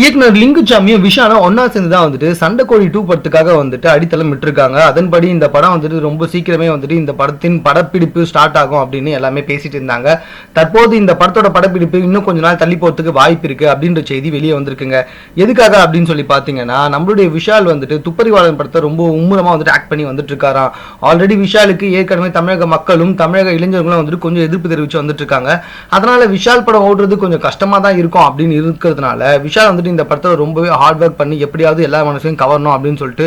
இயக்குனர் லிங்குச்சாமியும் விஷாலும் ஒன்னா சேர்ந்து தான் வந்துட்டு சண்டைக்கோழி டூ படத்துக்காக வந்துட்டு அடித்தளம் விட்டுருக்காங்க. அதன்படி இந்த படம் வந்துட்டு ரொம்ப சீக்கிரமே வந்துட்டு இந்த படத்தின் படப்பிடிப்பு ஸ்டார்ட் ஆகும் அப்படின்னு எல்லாமே பேசிட்டு இருந்தாங்க. தற்போது இந்த படத்தோட படப்பிடிப்பு இன்னும் கொஞ்ச நாள் தள்ளி போறதுக்கு வாய்ப்பு இருக்கு அப்படின்ற செய்தி வெளியே வந்திருக்குங்க. எதுக்காக அப்படின்னு சொல்லி பார்த்தீங்கன்னா நம்மளுடைய விஷால் வந்துட்டு துப்பறிவாளன் படத்தை ரொம்ப உம்முரமா வந்துட்டு ஆக்ட் பண்ணி வந்துட்டு இருக்காராம். ஆல்ரெடி விஷாலுக்கு ஏற்கனவே தமிழக மக்களும் தமிழக இளைஞர்களும் வந்துட்டு கொஞ்சம் எதிர்ப்பு தெரிவிச்சு வந்துட்டு இருக்காங்க. அதனால விஷால் படம் ஓடுறது கொஞ்சம் கஷ்டமா தான் இருக்கும் அப்படின்னு இருக்கிறதுனால விஷால் வந்து வந்துட்டு இந்த படத்தை ரொம்பவே ஹார்ட் ஒர்க் பண்ணி எப்படியாவது எல்லா மனசையும் கவரணும் அப்படின்னு சொல்லிட்டு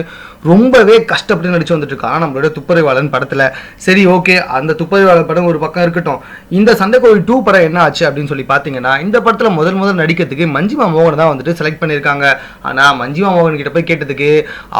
ரொம்பவே கஷ்டப்பட்டு நடிச்சு வந்துட்டு இருக்கான் நம்மளோட துப்பறிவாளன் படத்துல. சரி ஓகே அந்த துப்பறிவாளன் படம் ஒரு பக்கம் இருக்கட்டும். இந்த சண்டைக்கோழி டூ படம் என்ன ஆச்சு அப்படின்னு சொல்லி பார்த்தீங்கன்னா இந்த படத்துல முதல் முதல் நடிக்கிறதுக்கு மஞ்சிமா மோகன் தான் வந்துட்டு செலக்ட் பண்ணியிருக்காங்க ஆனா மஞ்சிமா மோகன் கிட்ட போய் கேட்டதுக்கு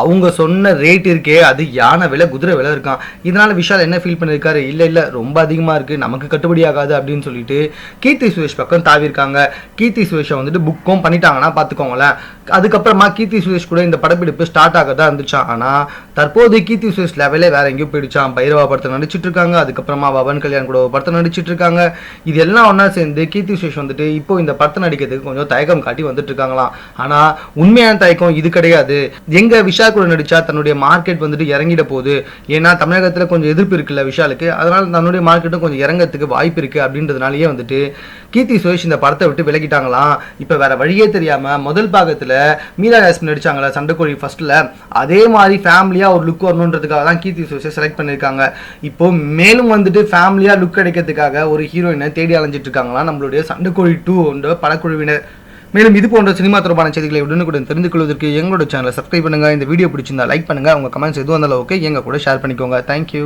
அவங்க சொன்ன ரேட் இருக்கே அது யானை விலை குதிரை விலை இருக்கான் இதனால விஷால் என்ன ஃபீல் பண்ணியிருக்காரு இல்லை இல்ல ரொம்ப அதிகமா இருக்கு. நமக்கு கட்டுப்படி ஆகாது அப்படின்னு சொல்லிட்டு கீர்த்தி சுரேஷ் பக்கம் தாவிருக்காங்க கீர்த்தி சுரேஷை வந்துட்டு புக்கும் பண்ணிட்டாங்கன்னா பார்த்துக்கோங்களேன். அதுக்கப்புறமா கீர்த்தி சுரேஷ் கூட இந்த படப்பிடிப்பு ஸ்டார்ட் ஆகதான் இருந்துச்சான் ஆனால் தற்போது கீர்த்தி சுரேஷ் லெவலே வேற எங்கேயும் போயிடுச்சான் பைரவா படத்தை நடிச்சிட்டு இருக்காங்க. அதுக்கப்புறமா பவன் கல்யாண் கூட படத்தை நடிச்சிட்டு இருக்காங்க. இது எல்லாம் ஒன்றா சேர்ந்து கீர்த்தி சுரேஷ் வந்துட்டு இப்போ இந்த படத்தை நடிக்கிறதுக்கு கொஞ்சம் தயக்கம் காட்டி வந்துட்டு இருக்காங்களாம். ஆனால் உண்மையான தயக்கம் இது கிடையாது. எங்க விஷால் கூட நடிச்சா தன்னுடைய மார்க்கெட் வந்துட்டு இறங்கிட போகுது. ஏன்னா தமிழகத்தில் கொஞ்சம் எதிர்ப்பு இருக்குல்ல விஷாலுக்கு. அதனால தன்னுடைய மார்க்கெட்டும் கொஞ்சம் இறங்கறதுக்கு வாய்ப்பு இருக்கு அப்படின்றதுனாலயே வந்துட்டு கீர்த்தி சுரேஷ் இந்த படத்தை விட்டு விலகிட்டாங்களாம். இப்போ வேற வழியே தெரியாம முதல் பாகத்தில் மீரா ஜாஸ்மின் நடிச்சாங்களா சண்டைக்கோழி ஃபர்ஸ்ட்ல அதே மாதிரி ஃபேமிலியா ஒரு லுக் வரணுன்றதுக்காக தான் கீர்த்தி சுரேஷை செலக்ட் பண்ணியிருக்காங்க. இப்போ மேலும் வந்துட்டு ஃபேமிலியா லுக் கிடைக்கிறதுக்காக ஒரு ஹீரோயினை தேடி அலைஞ்சிட்டு இருக்காங்களா நம்மளுடைய சண்டைக்கோழி டூ என்ற படக்குழுவினர். மேலும் இது போன்ற சினிமா தொடர்பான செய்திகளை உடனுக்குடன் தெரிந்து கொள்வதற்கு எங்களோட சேனலை சப்ஸ்கிரைப் பண்ணுங்க. இந்த வீடியோ பிடிச்சிருந்தா லைக் பண்ணுங்கள் உங்கள் கமெண்ட்ஸ் எதுவும் இருந்தாலும் ஓகே எங்கள் கூட ஷேர் பண்ணிக்கோங்க. தேங்க்யூ